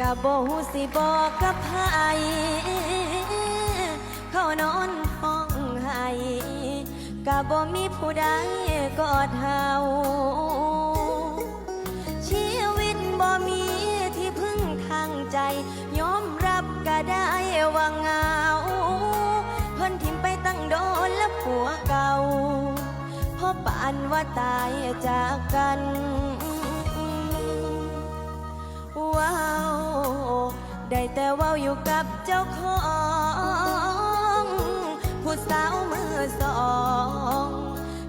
กะบ่ฮู้สิบอกกับไผเขานอนห้องให้กะบ่มีผู้ใดกอดเฮาชีวิตบ่มีที่พึ่งทางใจ ยอมรับก็ได้ว่าเงาเพิ่นทิมไปตั้งโดนและผัวเก่าพราะปานว่าตายจากกันว้า ได้แต่ว่าอยู่กับเจ้าของผู้สาวมือสอง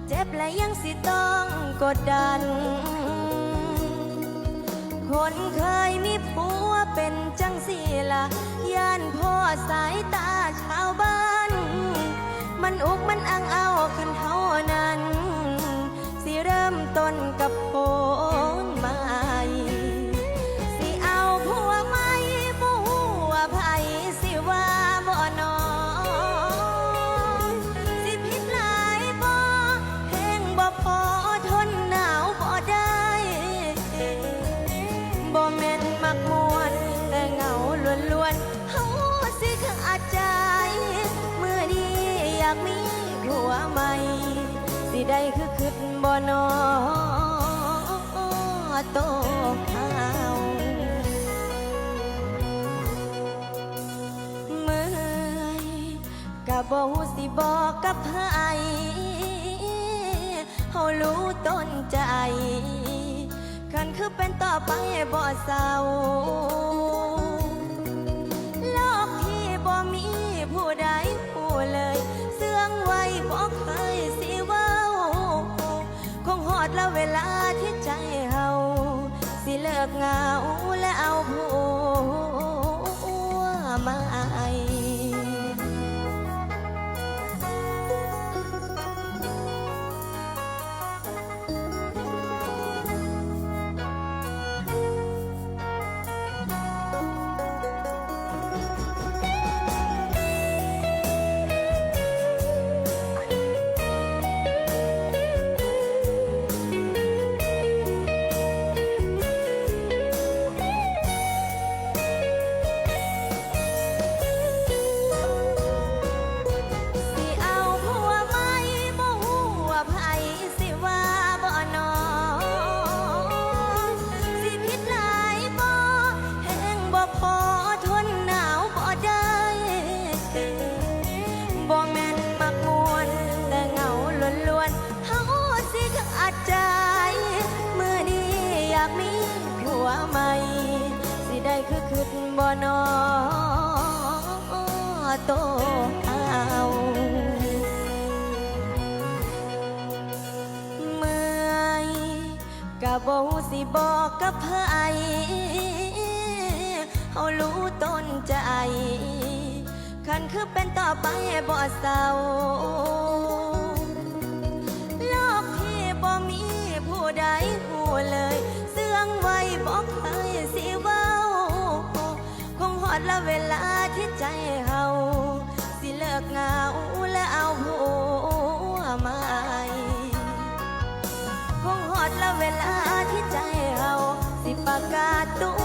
เจ็บและยังสิต้องกดดัน คนเคยมีผัวเป็นจังสีละย่านพ่อสายตาชาวบ้าน มันอุกมัน มักมวนแต่เหงาล้วนๆเฮาสิขาดใจ เมื่อนี้อยากมีผัวใหม่ สิได้คือคิดบ่นอโตเฮาเมื่อยกะบ่ฮู้สิบอกกับไผเฮารู้ต้นใจ คันคือเป็นต่อไปบ่เศร้าโลกที่บ่มีผู้ใดผู้เลย เสื่องไว้บ่เคยสิเว้า คงหอดแล้วเวลาที่ใจเฮาสิเลิกเหงาและเอาผัวม่สิาดใจมือนี้อยากมีผัวใหม่ สิได้คือคิดบ่นอโตเอาเมื่อยกะบ่าสิบอกกับไผเฮารู้ต้นใจ คันคือเป็นต่อไปบ่เศร้า ผู้ใดหูเลย เสื่องไว้บอกเคยสิเว้า คงหอดละเวลาที่ใจเฮาสิเลิกเงาและเอาหัวใหม่คงหอดละเวลาที่ใจเฮาสิประกาศตัว